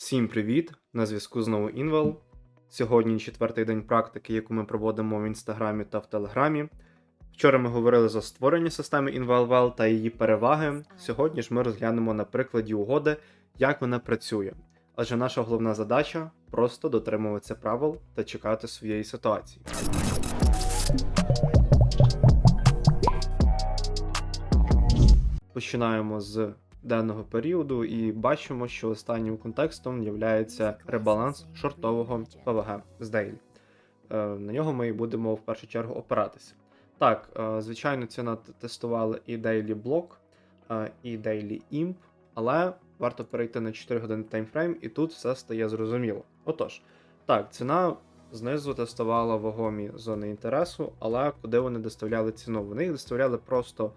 Всім привіт! На зв'язку знову Інвел. Сьогодні четвертий день практики, яку ми проводимо в інстаграмі та в телеграмі. Вчора ми говорили за створення системи InvalWell та її переваги. Сьогодні ж ми розглянемо на прикладі угоди, як вона працює. Адже наша головна задача просто дотримуватися правил та чекати своєї ситуації. Починаємо з денного періоду і бачимо, що останнім контекстом є ребаланс шортового ПВГ з. Е, На нього ми і будемо в першу чергу опиратися. Так, е, звичайно, ціна тестували і Daily Block, е, і Daily Imp, але варто перейти на 4 години таймфрейм, і тут все стає зрозуміло. Отож, так, ціна знизу тестувала вагомі зони інтересу, але куди вони доставляли ціну? Вони їх доставляли просто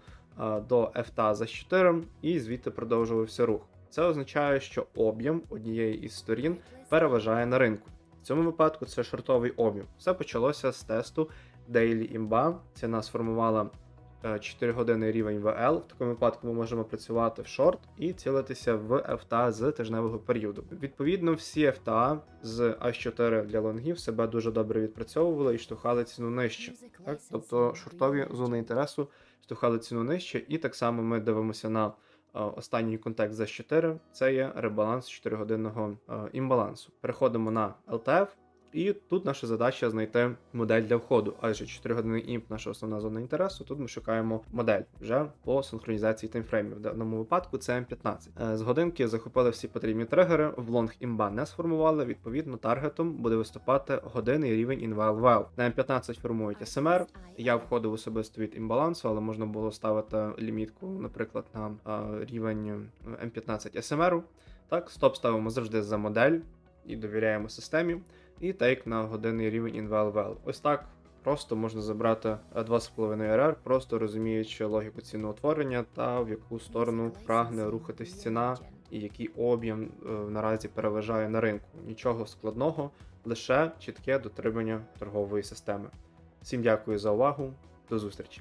до FTA за 4 і звідти продовжувався рух. Це означає, що об'єм однієї із сторін переважає на ринку. В цьому випадку це шортовий об'єм. Все почалося з тесту Daily Imba. Ціна сформувала е, 4 години рівень VL. В такому випадку ми можемо працювати в шорт і цілитися в FTA з тижневого періоду. Відповідно, всі FTA з H4 для лонгів себе дуже добре відпрацьовували і штовхали ціну нижче. Так? Тобто шортові зони інтересу штовхали ціну нижче, і так само ми дивимося на е, останній контекст за 4 це є ребаланс 4-годинного е, імбалансу. Переходимо на LTF, і тут наша задача знайти модель для входу. Адже 4 години імп наша основна зона інтересу. Тут ми шукаємо модель вже по синхронізації таймфреймів. В даному випадку це М15. Е, З годинки захопили всі потрібні тригери, в лонг імба не сформували. Відповідно, таргетом буде виступати годинний рівень інвал На М15 формують СМР. Я входив особисто від імбалансу, але можна було ставити лімітку, наприклад, на е, рівень М15 СМР. Так, стоп ставимо завжди за модель і довіряємо системі. І тейк на годинний рівень InValVel. Ось так просто можна забрати е, 2,5 RR, просто розуміючи логіку ціноутворення та в яку сторону прагне рухатись ціна і який об'єм е, наразі переважає на ринку. Нічого складного, лише чітке дотримання торгової системи. Всім дякую за увагу, до зустрічі!